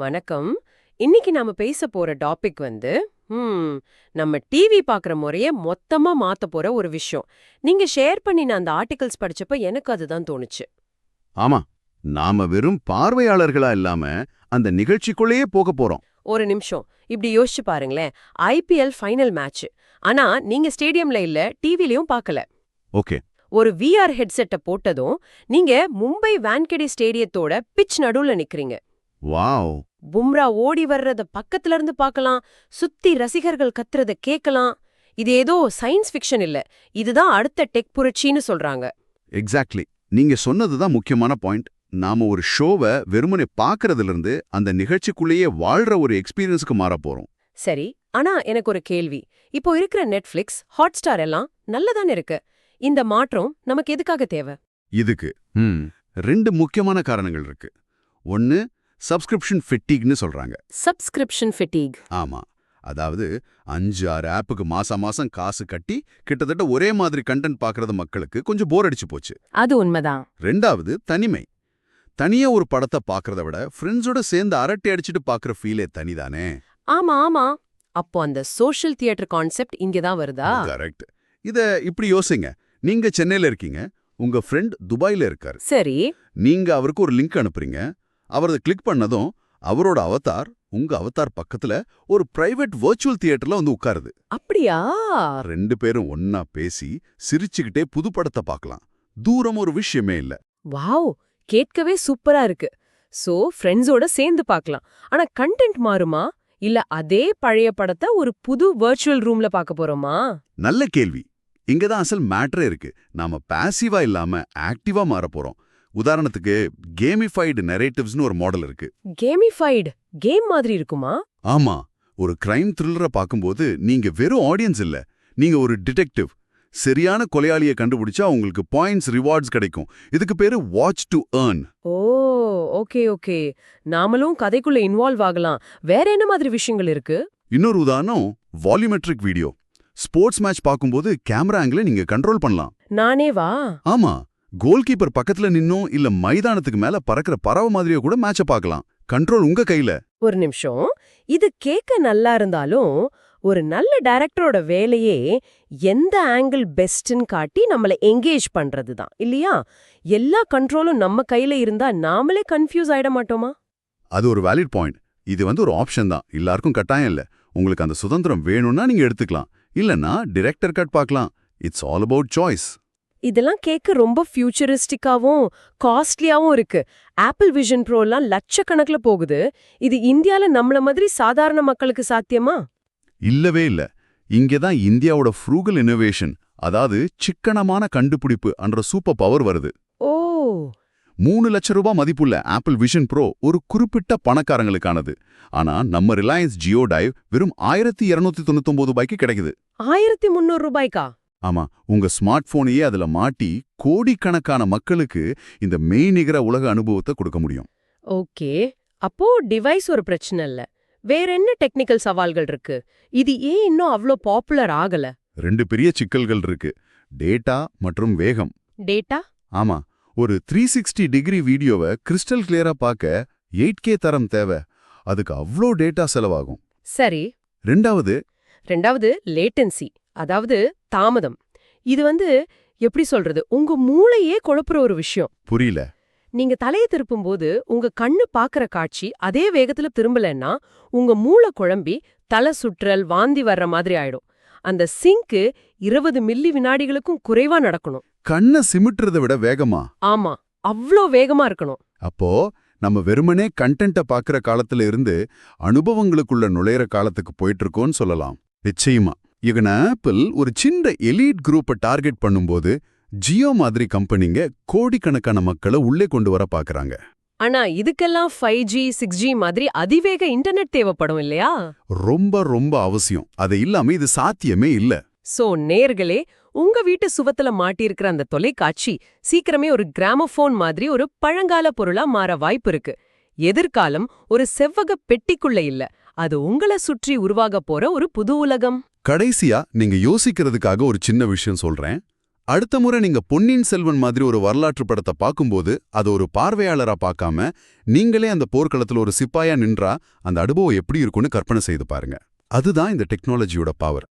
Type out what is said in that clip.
வணக்கம். இன்னைக்கு நாம பேச போற டாபிக் வந்து ம், நம்ம டிவி பார்க்குற முறைய மொத்தமா மாத்த போற ஒரு விஷயம். நீங்க ஷேர் பண்ணின அந்த ஆர்டிகல்ஸ் படிச்சப்ப எனக்கு அதுதான் தோணுச்சு. ஆமா நாம வெறும் பார்வையாளர்களா இல்லாம அந்த நிகழ்ச்சிக்குள்ளேயே போக போறோம். ஒரு நிமிஷம் இப்படி யோசிச்சு பாருங்களேன். ஐபிஎல் ஃபைனல் மேட்ச் ஆனா நீங்க ஸ்டேடியம்ல இல்ல டிவிலயும் பார்க்கல. ஓகே. ஒரு விஆர் ஹெட்செட்டை போட்டதும் நீங்க மும்பை வான்கெடே ஸ்டேடியத்தோட பிச் நடுவுல நிக்கிறீங்க. வாவ். பும்ரா ஓடி வர்றத பக்கத்துல இருந்து பார்க்கலாம் சுத்தி ரசிகர்கள் கத்துறத கேட்கலாம் இது ஏதோ சயின்ஸ் ஃபிக்ஷன் இல்ல. இதுதான் அடுத்த டெக் புரட்சின்னு சொல்றாங்க. எக்ஸாக்ட்லி நீங்க சொன்னதுதான் முக்கியமான பாயிண்ட். நாம ஒரு ஷோவை வெறுமனே பார்க்கறதுல இருந்து அந்த நிகழ்ச்சிக்குள்ளேயே வாழ்ற ஒரு எக்ஸ்பீரியன்ஸ்க்கு மாற போறோம். சரி. ஆனா எனக்கு ஒரு கேள்வி. இப்போ இருக்கிற நெட்ஃபிளிக்ஸ் ஹாட்ஸ்டார் எல்லாம் நல்லதானே இருக்கு. இந்த மாற்றம் நமக்கு எதுக்காக தேவை? இதுக்கு ம், ரெண்டு முக்கியமான காரணங்கள் இருக்கு. ஒன்னு சப்ஸ்கிரிப்ஷன் ஃபிட்டிக்னு சொல்றாங்க. சப்ஸ்கிரிப்ஷன் ஃபெட்டீக் ஆமா. அதாவது அஞ்சு ஆறு ஆப்புக்கு மாசம் மாசம் காசு கட்டி கிட்டத்தட்ட ஒரே மாதிரி கண்டென்ட் பார்க்கறது மக்களுக்கு கொஞ்சம் போர் அடிச்சு போச்சு. அது உண்மைதான். ரெண்டாவது தனிமை. தனியா ஒரு படத்தை பார்க்கறத விட ஃப்ரெண்ட்ஸோட சேர்ந்து அரட்டை அடிச்சுட்டு பார்க்கற ஃபீலே தனிதானே? ஆமா ஆமா. அப்போ அந்த சோஷியல் தியேட்டர் கான்செப்ட் இங்க தான் வருதா கரெக்ட் இத இப்படி யோசிங்க. நீங்க சென்னையில இருக்கீங்க. உங்க ஃப்ரெண்ட் துபாயில இருக்காரு. சரி. நீங்க அவருக்கு ஒரு லிங்க் அனுப்புறீங்க. அவர் அதை கிளிக் பண்ணதும் அவரோட அவதார் உங்க அவதார் பக்கத்துல ஒரு பிரைவேட் வர்ச்சுவல் தியேட்டர்ல வந்து உட்காருது. அப்படியா? ரெண்டு பேரும் ஒன்னா பேசி சிரிச்சுக்கிட்டே புது படத்தை பார்க்கலாம். தூரம் ஒரு விஷயமே இல்ல. வாவ்! கேட்கவே சூப்பரா இருக்கு. சோ ஃப்ரெண்ட்ஸோட சேர்ந்து பார்க்கலாம். ஆனா கண்டென்ட் மாறுமா? இல்ல அதே பழைய படத்தை ஒரு புது வர்ச்சுவல் ரூம்ல பார்க்க போறோமா? நல்ல கேள்வி. இங்க தான் அசல் மேட்டரே இருக்கு. நாம பாசிவா இல்லாம ஆக்டிவா மாற போறோம். உதாரணத்துக்கு கேமிஃபைடு நெரேட்டிவ்ஸ்னு ஒரு மாடல் இருக்கு. கேமிஃபைடு கேம் மாதிரி இருக்குமா? ஆமா. ஒரு கிரைம் த்ரில்லரை பார்க்கும்போது நீங்க வெறும் ஆடியன்ஸ் இல்ல. நீங்க ஒரு டிடெக்டிவ் சரியான கொலையாளியை கண்டுபிடிச்சா உங்களுக்கு பாயிண்ட்ஸ் ரிவார்ட்ஸ் கிடைக்கும். இதுக்கு பேரு watch to earn oh okay okay நாமளும் கதைக்குள்ள இன்வால்வ் ஆகலாம். வேற என்ன மாதிரி விஷயங்கள் இருக்கு? இன்னொரு உதாரணம் வால்யூமெட்ரிக் வீடியோ ஸ்போர்ட்ஸ் மேட்ச் பார்க்கும்போது கேமரா ஆங்கிளை நீங்க கண்ட்ரோல் பண்ணலாம். நானே வா ஆமா. கோல் கீப்பர் பக்கத்துல நின்னோ இல்ல மைதானத்துக்கு மேல பறக்கிற பறவை மாதிரியோ கூட மேட்ச பார்க்கலாம். கண்ட்ரோல் உங்க கையில. ஒரு நிமிஷம். இது கேட்க நல்லா இருந்தாலும் ஒரு நல்ல டைரக்டரோட வேலையே எந்த ஆங்கிள் பெஸ்ட்னு காட்டி நம்மள எங்கேஜ் பண்றது தான் இல்லையா? எல்லா கண்ட்ரோலும் நம்ம கையில இருந்தா நாமளே கன்ஃபியூஸ் ஆயிட மாட்டோமா? அது ஒரு வேலிட் பாயிண்ட் இது வந்து ஒரு ஆப்ஷன் தான். எல்லாருக்கும் கட்டாயம் இல்ல. உங்களுக்கு அந்த சுதந்திரம் வேணும்னா நீங்க எடுத்துக்கலாம். இல்லனா டிரெக்டர் கட் பார்க்கலாம். இட்ஸ் ஆல் அபவுட் சாய்ஸ் இதெல்லாம் கேட்க ரொம்ப ஃபியூச்சரிஸ்டிக்காவும் காஸ்ட்லியாவும் இருக்கு. ஆப்பிள் விஷன் ப்ரோலாம் லட்சக்கணக்குல போகுது. இது இந்தியால நம்மள மாதிரி சாதாரண மக்களுக்கு சாத்தியமா? இல்லவே இல்ல. இங்கே தான் இந்தியாவோட ஃப்ரூகல் இன்னோவேஷன் அதாவது சிக்கனமான கண்டுபிடிப்பு என்ற சூப்பர் பவர் வருது. ஓ! மூணு லட்ச ரூபாய் மதிப்புள்ள ஆப்பிள் விஷன் ப்ரோ ஒரு குறிப்பிட்ட பணக்காரங்களுக்கானது. ஆனா நம்ம ரிலையன்ஸ் ஜியோ டைவ் வெறும் ஆயிரத்தி இருநூத்தி தொண்ணூத்தொன்பது ரூபாய்க்கு கிடைக்குது. ஆயிரத்தி முந்நூறு ரூபாய்க்கா? ஆமா உங்க ஸ்மார்ட் போனையே அதுல மாட்டி கோடிக்கணக்கான மக்களுக்கு இந்த மெய்நிகர உலக அனுபவத்தை கொடுக்க முடியும். ஓகே அப்போ டிவைஸ் ஒரு பிரச்சனை இல்ல. வேற என்ன டெக்னிக்கல் சவால்கள் இருக்கு? இது ஏன் இன்னும் அவ்ளோ பாப்புலர் ஆகல? ரெண்டு பெரிய சிக்கல்கள் இருக்கு. டேட்டா மற்றும் வேகம். டேட்டா? ஆமா ஒரு த்ரீ சிக்ஸ்டி டிகிரி வீடியோவை கிறிஸ்டல் கிளியரா பார்க்க எயிட் கே தரம் தேவை. அதுக்கு அவ்ளோ டேட்டா செலவாகும். சரி. ரெண்டாவது ரெண்டாவது லேட்டன்சி அதாவது தாமதம். இது வந்து எப்படி சொல்றது? உங்க மூளையே குழப்புற ஒரு விஷயம். புரியல. நீங்க தலைய திருப்பும்போது உங்க கண்ணு பாக்குற காட்சி அதே வேகத்துல திரும்பலன்னா உங்க மூளை குழம்பி தலை சுற்றல் வாந்தி வர்ற மாதிரி ஆயிடும். அந்த சிங்க்கு இருபது மில்லி வினாடிகளுக்கும் குறைவா நடக்கணும். கண்ணை சிமிட்டுறதை விட வேகமா? ஆமா. அவ்ளோ வேகமா இருக்கணும். அப்போ நம்ம வெறுமனே கண்டென்ட்டை பார்க்குற காலத்துல இருந்து அனுபவங்களுக்குள்ள நுழையிற காலத்துக்கு போயிட்டு இருக்கோம்னு சொல்லலாம். நிச்சயமா. இவன ஆப்பிள் ஒரு சின்ன எலீட் குரூப்பை டார்கெட் பண்ணும்போது ஜியோ மாதிரி கம்பெனிங்க கோடிக்கணக்கான மக்களை உள்ளே கொண்டு வர பார்க்கறாங்க. ஆனா இதுக்கெல்லாம் ஃபைவ் ஜி சிக்ஸ் ஜி மாதிரி அதிவேக இன்டர்நெட் தேவைப்படும் இல்லையா? ரொம்ப ரொம்ப அவசியம். அது இல்லாம இது சாத்தியமே இல்ல. சோ நேர்களே உங்க வீட்டு சுவத்துல மாட்டியிருக்கிற அந்த தொலைக்காட்சி சீக்கிரமே ஒரு கிராமபோன் மாதிரி ஒரு பழங்கால பொருளா மாற வாய்ப்பு இருக்கு. எதிர்காலம் ஒரு செவ்வக பெட்டிக்குள்ள இல்ல. அது உங்கள சுற்றி உருவாக போற ஒரு புது உலகம். கடைசியா நீங்க யோசிக்கிறதுக்காக ஒரு சின்ன விஷயம் சொல்றேன். அடுத்த முறை நீங்க பொன்னியின் செல்வன் மாதிரி ஒரு வரலாற்று படத்தை பார்க்கும்போது அது ஒரு பார்வையாளரா பார்க்காம நீங்களே அந்த போர்க்களத்துல ஒரு சிப்பாயா நின்றா அந்த அனுபவம் எப்படி இருக்கும்னு கற்பனை செய்து பாருங்க. அதுதான் இந்த டெக்னாலஜியோட பவர்